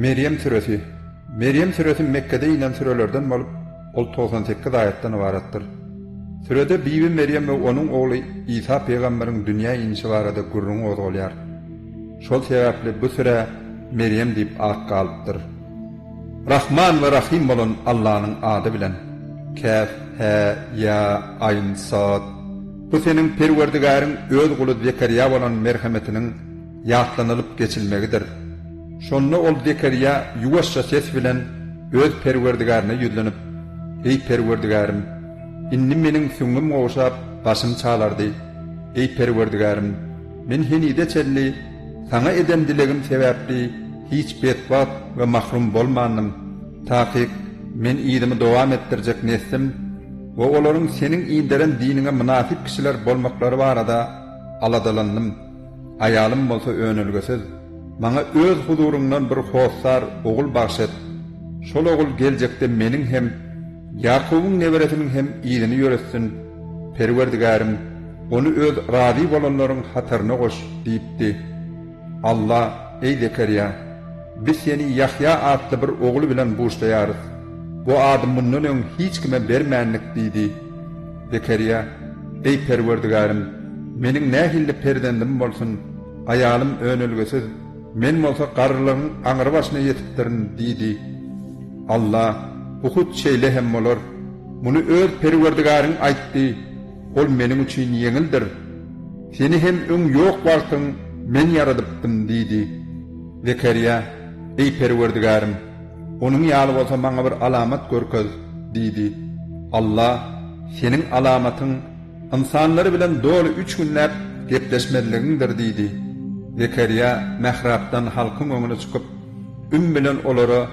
Meryem suresi Meryem suresi Mekke'de inen surelerden bolup ol 98 ayetden ibaretdir. Sürede Bibi Meryem ve onun oğlu İsa peygamberin dünya inişi barada gurrunu ozgolýar. Şol sebäpli bu süre Meryem diýip ad galypdyr. Rahman we Rahim bolan Allah'ın adı bilen. Kaf, he, ya, ayn, sad. Bu senin perverdigarin öz gulu Zekeriya bolan merhametinin yatlanılıp geçilmegidir. Şonda ol Zekeriya yuwaşça ses bilen öz perwerdigaryna ýüzlenip: "Ey perwerdigarym, inni meniň süňüm gowşap başym çalardy. Ey perwerdigarym, men henide çelli, sana eden dilegim sebäpli hiç betbat we mahrum bolmandym. Taqiq men ýygymy dowam etdirjek neslim we olaryň seniň ýynderen diniňe münafip kişiler bolmaklary barada aladalandım. Ayalım bolsa önülgesiz. Maňa öz huzurundan bir hossar ogul başet. Şol ogul geljekde meniň hem Yakubyň neberetiniň hem ýylyny ýöretsin. Perwerdigarym, onu öz razy bolanlaryň hatyryna goş diýipdi. Allah, ey Zekeriya, biz seni Yahya adly bir ogul bilen buşlaýarys. Bu adam mundan öň hiç kime bermänlik diýdi. Zekeriya, ey Perwerdigarym, meniň nähilli perdendim bolsun, ayalym önülgesiz, men bolsa garrylygyň aňyry başyna ýetipdirin diýdi. Allah bu hut şeýle hem bolar. Muny öz perwerdigaryň aýtdy. Ol meniň üçin ýeňildir. Seni hem öň ýok wagtyň men ýaradypdym diýdi. Zekeriya, ey perwerdigarym, onuň ýaly bolsa maňa bir alamat görkez diýdi. Allah, seniň alamatyň insanlary bilen dolu 3 günläp gepleşmeligiňdir diýdi. Zekeriya mehraptan halkın ömrüne çıkıp üm bilen olara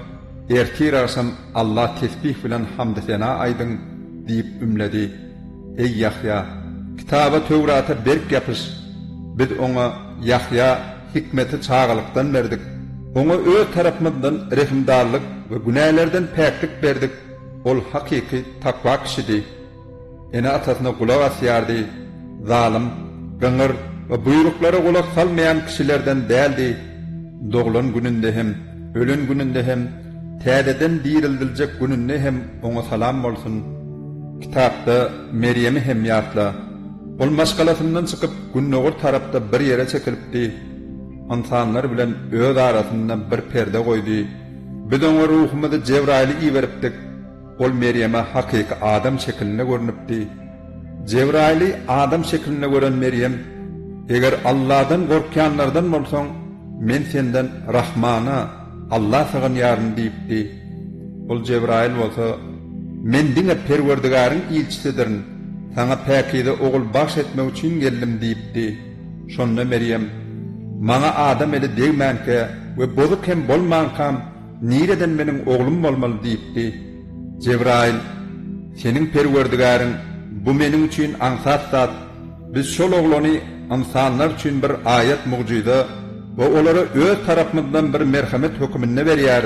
ertir arsam Allah tesbih bilen hamd sena aydın deyip ümledi. Ey Yahya kitaba Tevrata berk yapış biz ona Yahya hikmeti çağalıktan verdik. Ona ö tarafından rehimdarlık ve günahlardan peklik verdik. Ol hakiki takva kişidi. Ene atasına kulağa asiyardi. Zalim, gıngır, ve buyruklara kulak salmayan kişilerden değildi. Doğulan gününde hem, ölün gününde hem, tädeden dirildiljek gününde hem ona salam bolsun. Kitapta Meryem'i hem yartla. Ol maşgalatından çıkıp günnogur tarapta bir yere çekilipdi. Insanlar bilen öz arasından bir perde koydu. Bidon ve ruhumuzu Cebrail'i iveripdik. Ol Meryem'e hakiki adam şekline görünüpdi. Cebrail'i adam şekline gören Meryem Eger Allah'dan gorkyanlardan bolsaň, men senden Rahmana, Allah sagan yarın diýipdi. Ol Cebrail bolsa, men diňe Perwerdigaryň ilçisidirin, Saňa päkide ogul baş etmek üçin geldim diýipdi. Şonda Meryem, "Maňa adam eli degmänke we bozuk hem bolmankam, nireden meniň oglum bolmaly?" diýipdi. Cebrail, "Seniň Perwerdigaryň bu meniň üçin aňsat zat, Biz şol oglany insanlar üçin bir ayet mucizede we olara öz tarapmyndan bir merhamet hukmyny berýär.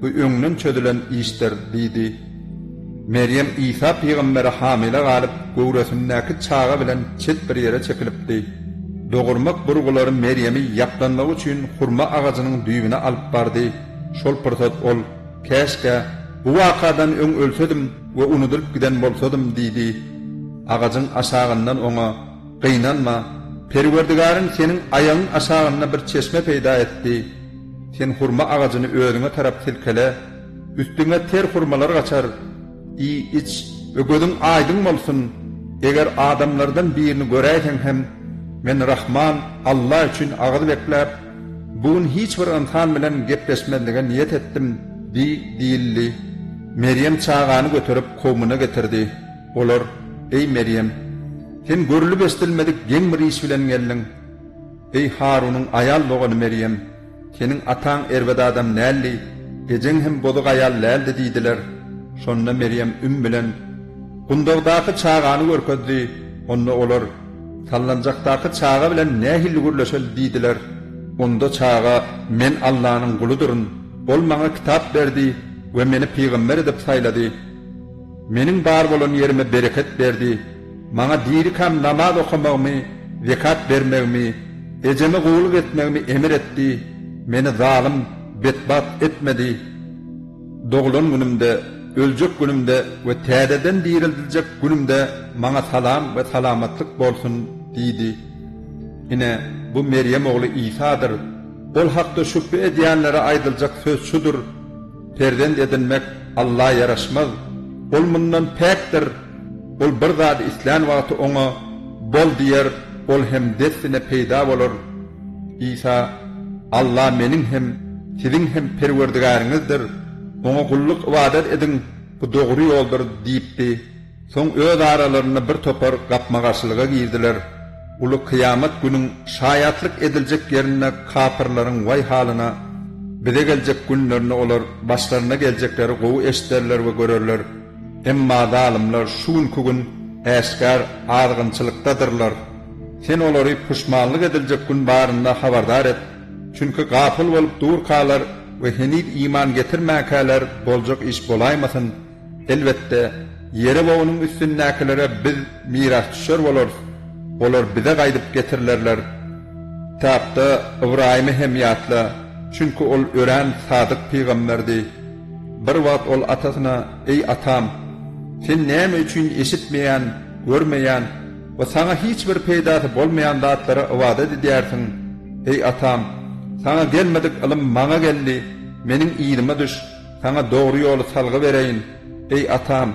Bu öňünden çödülen işdir diýdi. Meryem İsa peýgamberi hamile galyp gowrasyndaky çağa bilen çet bir ýere çekilipdi. Dogurmak burgulary Meryemi yaplanmak üçin hurma agaçynyň düýbüne alyp bardy. Şol pursat ol, keşke bu wakadan öň ölsedim we unudulyp giden bolsadym diýdi. Agaçyň aşagyndan oňa Gynanma, Perwerdigaryň senin ayağın aşağına bir çeşme peýda etdi. Sen hurma ağacını öğrüne tarap tilkele, üstüne ter hurmalar gaçar. I iç ve gödüň aýdyň bolsun. Eger adamlardan birini göräýsen hem men Rahman Allah üçin agyl beklep, bugün hiç bir insan bilen gepleşmenlige niýet etdim. Di diýildi. Meryem çağany götürip komuna getirdi. Olar, ey Meryem, Sen görülüp estilmedik geň bir iş bilen geldiň. Ey Harun'un ayal bogaly Meryem, seniň ataň erwede adam nälli, Ejeň hem boduk ayal näldi diýdiler. Şonda Meryem üm bilen Gundogdaky çağany görkezdi. Onda olar sallanjakdaky çağa bilen nähil gürleşel diýdiler. Onda çağa men Allah'ın guludurun. Ol maňa kitap berdi we meni peýgamber edip saýlady. Meniň bar bolan ýerime bereket berdi. Bana dirikam namaz okumağımı, zekat vermemi, ecemi kulluk etmemi emir etti. Meni zalim betbat etmedi. Doğulun günümde, ölecek günümde ve tədədən dirildilecek günümde bana salam ve salamatlık bolsun dedi. Yine bu Meryem oğlu İsa'dır. Ol haqda şübhe edýänlere aýdylacak söz şudur. Perden edinmek Allah yaraşmaz. Ol mundan päkdir. Ol bir zat islan wagty oňa bol diýer, ol hem dessine peýda bolar. İsa Allah meniň hem siziň hem perwerdigaryňyzdyr. Oňa gulluk ibadat edin, bu dogry ýoldur diýipdi. Soň öz aralaryny bir topar gapma garşylyga girdiler. Uly kıyamet günün şayatlık edilecek yerine kapırların vay haline bize gelecek günlerine olar başlarına gelecekleri kovu eşitlerler ve görürler. Emma dalimlar şun kugun äskär argynçylykdadyrlar. Sen olary puşmanlyk ediljek gün barında habardar et. Çünki gafil bolup dur kalar we henid iman getirmäkäler boljak iş bolaýmasyn. Elbette yere bowunyň üstündäkilere biz miras düşer bolar. Olar bize gaýdyp getirlerler. Tapda İbrahim hemiyatla çünki ol ören sadyk peýgamberdi. Bir wagt ol atasyna: "Ey atam, sen näme üçin eşitmeýän, görmeýän we sana hiç bir peýdasy bolmaýan zatlara ibadet edýärsiň? Ey atam, sana gelmedik ilim maňa geldi. Meniň ýerime düş, sana dogry ýoly salgy bereýin. Ey atam,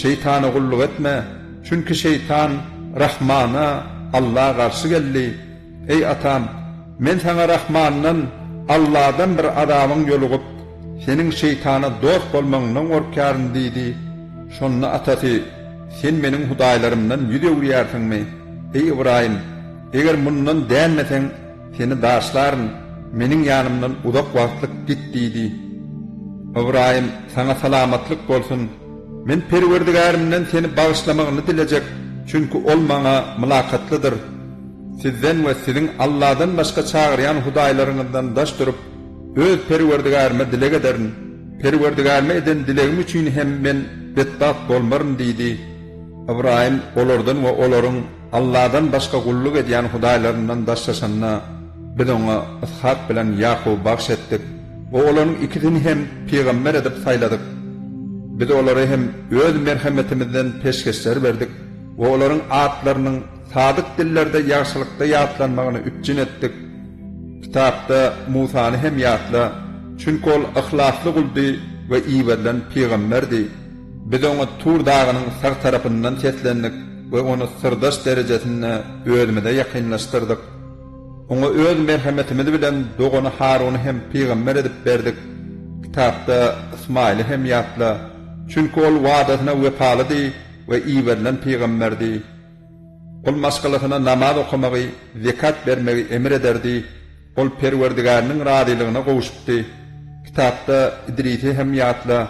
şeytana gulluk etme, çünki şeytan Rahmana Allah garşy geldi. Ey atam, men sana Rahmandan Allah'dan bir adamın yolugup senin şeytana dost bolmagynyň gorkaryn diýdi. Şonna atası, sen meniň hudaylarımdan yüze uğrayarsan mı? Ey İbrahim, eger bundan değenmesen, seni daşlarım, menin yanımdan uzak vakitlik gittiydi. İbrahim, sana salamatlık bolsun. Men perverdigarimden seni bağışlamağını dilejek, çünkü ol maňa mülakatlıdır. Sizden we sizin Allah'dan başga çağıryan hudaýlaryňyzdan daş durup, öz perverdigarime dilek ederin. Perverdigarime eden dilegim üçin hem men bedbaht bolmaryn diýdi. Ibrahim olardan we olaryň Allahdan başga gulluk edýän hudaýlarynyň daşlaşanna biz oňa Ishaq bilen Ýakub bagş etdik. O olaryň ikisini hem peýgamber edip saýladyk. Biz olary hem öz merhametimizden peşkeşler berdik. We olaryň atlarynyň sadyk dillerde ýagşylykda ýatlanmagyny üçin etdik. Kitapda Musany hem ýatla, çünki ol ihlasly guldy we iýbeden peýgamberdi. Biz onu Tur dağının sağ tarafından seslendik ve onu sırdaş derecesine ölmede yakınlaştırdık. Oňa öz merhametimiz bilen doğunu Harun'u hem peygamber edip berdik. Kitapta İsmail'i hem ýatla, Çünkü ol vaadetine vefalıdı ve iyi verilen peygamberdi. Ol maskalıkına namaz okumağı, zekat vermeyi emir ederdi. Ol perverdigarının radilığına kavuşupdi. Kitapta İdris'i hem ýatla,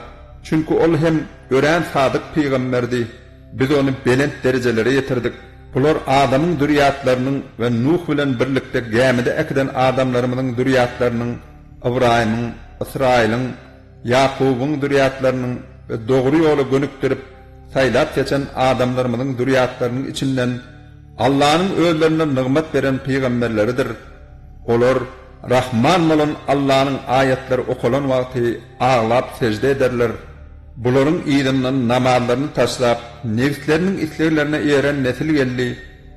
Çünkü ol hem ören sadık peygamberdi. Biz onu belent derecelere yetirdik. Bular adamın düriyatlarının ve Nuh bilen birlikte gemide ekden adamlarımızın düriyatlarının, İbrahim'in, İsrail'in, Yakub'un düriyatlarının ve doğru yolu gönüktürüp saylat geçen adamlarımızın düriyatlarının içinden Allah'ın öğlerine nimet veren peygamberleridir. Olur, Rahman olan Allah'ın ayetleri okulan vakti ağlap secde ederler.'' Buların iýdimden namazlaryny taşlap, nefslerinin itlerlerine ýeren nesil geldi.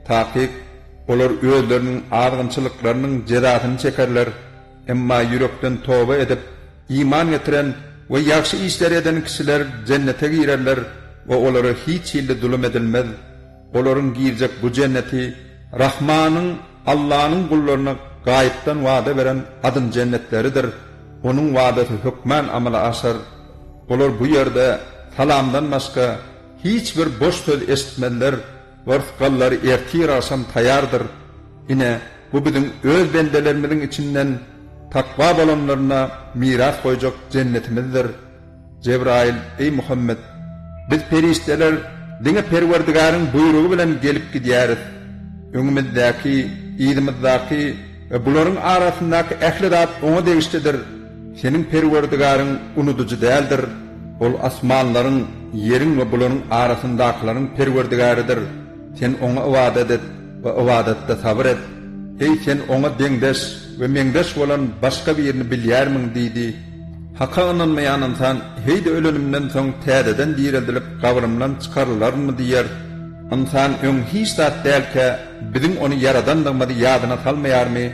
Takip, olar öýleriniň argynçylyklarynyň jerahatyny çekerler, emma ýürekden toba edip iman getiren we ýagşy işler eden kişiler cennete girerler we olara hiç ýylda dulum edilmez. Olaryň girjek bu cenneti Rahmanyň Allah'ın kullarına gayipten vaade veren adın cennetleridir. Onun vaadeti hükmen amala aşar. Olar bu yerde salamdan başka hiçbir boş söz esitmediler. Varskalları ertir asan tayardır. Yine bu bizim öz bendelerimizin içinden takva balonlarına miras koyacak cennetimizdir. Cebrail, ey Muhammed, Biz perişteler diňe perwerdigaryň buyrugy bilen gelip gidýäris. Öňümizdäki, ýerimizdäki we bularyň arasyndaky ähli zat oňa degişdidir. Senin perwerdigaryň unuducu däldir. Ol asmanlaryň, ýeriň we bularyň arasyndakylaryň perwerdigarydyr. Sen oňa ibadat et we ibadatda sabr et. Ey sen oňa deňdeş we meňdeş bolan başga birini bilýärmiň diýdi. Hakka ananmayan insan heyde ölümden soň tädeden diýerilip gabrymdan çykarlarmy diýer. Insan öň hiç zat dälke, biziň onu yaradan da ýadyna salmaýarmy?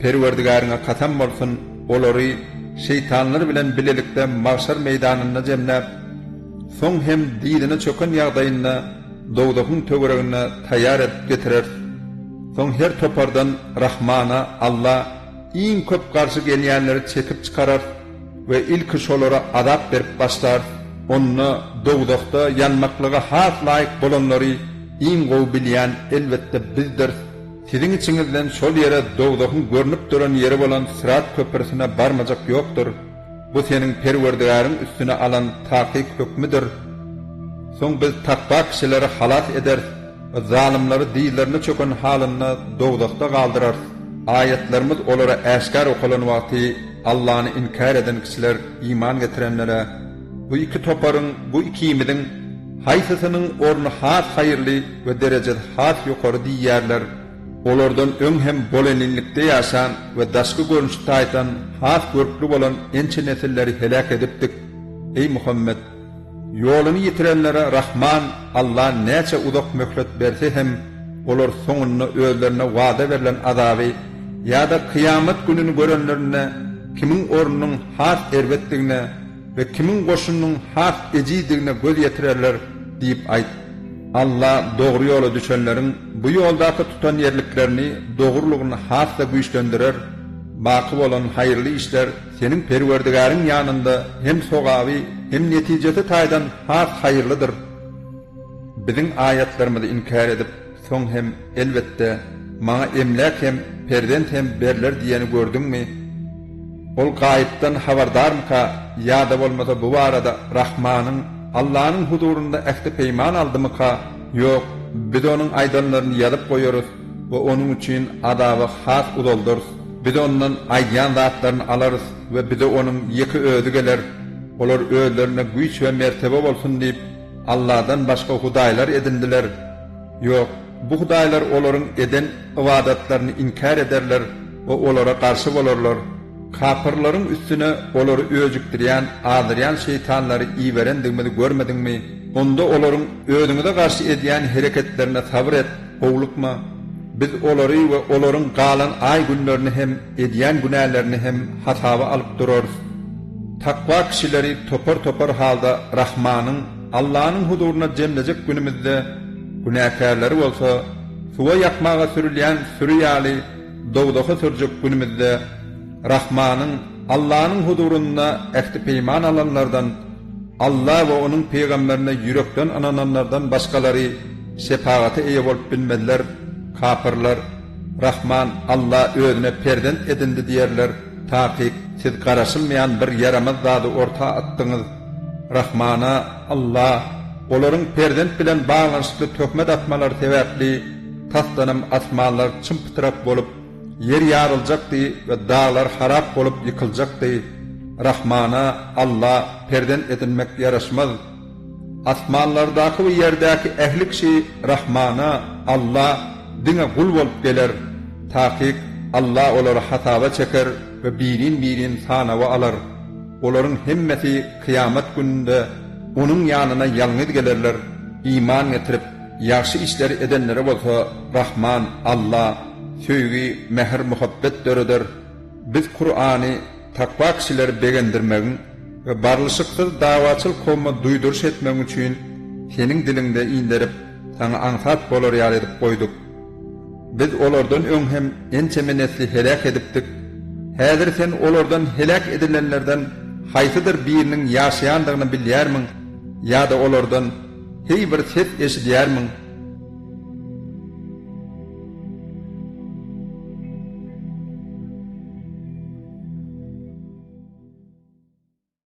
Perwerdigaryňa katam bolsun, olary şeytanları bilen bilelikde mahşer meydanına cemne, son hem didine çökün yağdayına, doğduğun tövrüğüne tayar edip getirir. Son her topardan Rahman'a, Allah, iyin köp karşı gelyenleri çekip çıkarar ve ilk şolara adap verip başlar. Onunla doğduğda yanmaklığa has layık bulanları, iyin qow bilýän elbetde bizdir. Siziň içiňizden şol ýere dowdagyň görnüp duran ýeri bolan Sirat köpürsine barmajak ýokdur. Bu seniň perwerdigaryň üstüne alan takyk hökmüdir. Soň biz takwa kişileri halat eder zalimleri diýlerini çöken halyna dowdakda galdyrar. Ayetlerimiz olara äşkar okulan wagty Allah'ını inkar eden kişiler iman getirenlere bu iki toparın bu iki imidin haysısının ornu has hayırlı ve derecede has yukarı diýerler. Olardan öň hem boleninlikde ýaşan we daşky görnüşde aýtan has görkli bolan ençe nesilleri helak edipdik. Ey Muhammed, ýoluny ýitirenlere Rahman Allah näçe udak möhlet berse hem olar soňuny özlerine wada berilen azaby ýa-da kıyamet gününi görenlerine kimin ornunun has erwetdigine we kimin goşunynyň has ejidigine göz ýetirerler diýip aýt. Allah doğru yola düşenlerin bu yoldaki tutan yerliklerini doğruluğunu hafta güçlendirir, bakı olan hayırlı işler senin perverdigarın yanında hem sogavi hem neticeti taydan has hayırlıdır. Bizim ayetlerimizi inkar edip son hem elbette ma emlak hem perdent hem berler diyeni gördün mü? Ol gayipten habardar mı ka ya da olmasa bu arada Rahman'ın Allah'ın hudurunda ehli peyman aldı mı ka? Yok, biz onun aydanlarını yarıp koyuyoruz ve onun için adavı has udolduruz. Biz ondan ayyan zatlarını alarız ve bize onun yeki ödü gelir. Olar öğülerine güç ve mertebe olsun deyip Allah'dan başka hudaylar edindiler. Yok, bu hudaylar oların eden ibadatlarını inkar ederler ve olara karşı olurlar. Kapırların üstüne olary öjükdirýän, azyryan şeytanlary iweren diňmi görmediňmi? Onda olaryň ödüňi de garşy edýän hereketlerine sabr et, howlukma. Biz olary we olaryň galan ay günlerini hem edýän günälerini hem hatawa alyp durarys. Takwa kişileri topar topar halda Rahmanyň, Allah'ın huduruna cemlecek günümüzde günahkarları olsa, suva yakmağa sürülýän sürüyali, dowdaha sürjek günümüzde Rahmanın Allah'ın hudurunda ehti peyman alanlardan Allah ve onun peygamberine yürekten anananlardan başkaları şefaati eye bolup bilmediler. Kapırlar Rahman Allah özüne perden edindi diyerler. Takik siz karasılmayan bir yaramaz zadı orta attınız. Rahmana Allah Olorun perden bilen bağlanışlı töhmet atmalar tevapli tastanım asmalar çımpıtırap bolup Yer yarılacaktı ve dağlar harap olup yıkılacaktı. Rahmana Allah perden edinmek yaraşmaz. Atmanlardaki ve yerdeki ehli kişi Rahmana Allah dine kul olup gelir. Takik Allah oları hataba çeker ve birin birin sanava alır. Oların himmeti kıyamet gününde onun yanına yalnız gelirler. İman getirip yaxşı işler edenlere bolsa Rahman Allah söýgi, mäher, muhabbet döreder. Biz Kur'any takwa kişiler begendirmegin we barlışıktır dawaçyl kolma duýdurş etmek üçin senin dilinde indirip sana anhat bolar ýaly edip goýduk. Biz olardan öň hem ençe nesli helak edipdik. Häzir sen olardan helak edilenlerden haýsydyr biriniň ýaşaýandygyny bilýärmiň ýa-da olardan heýbir ses eşidýärmiň?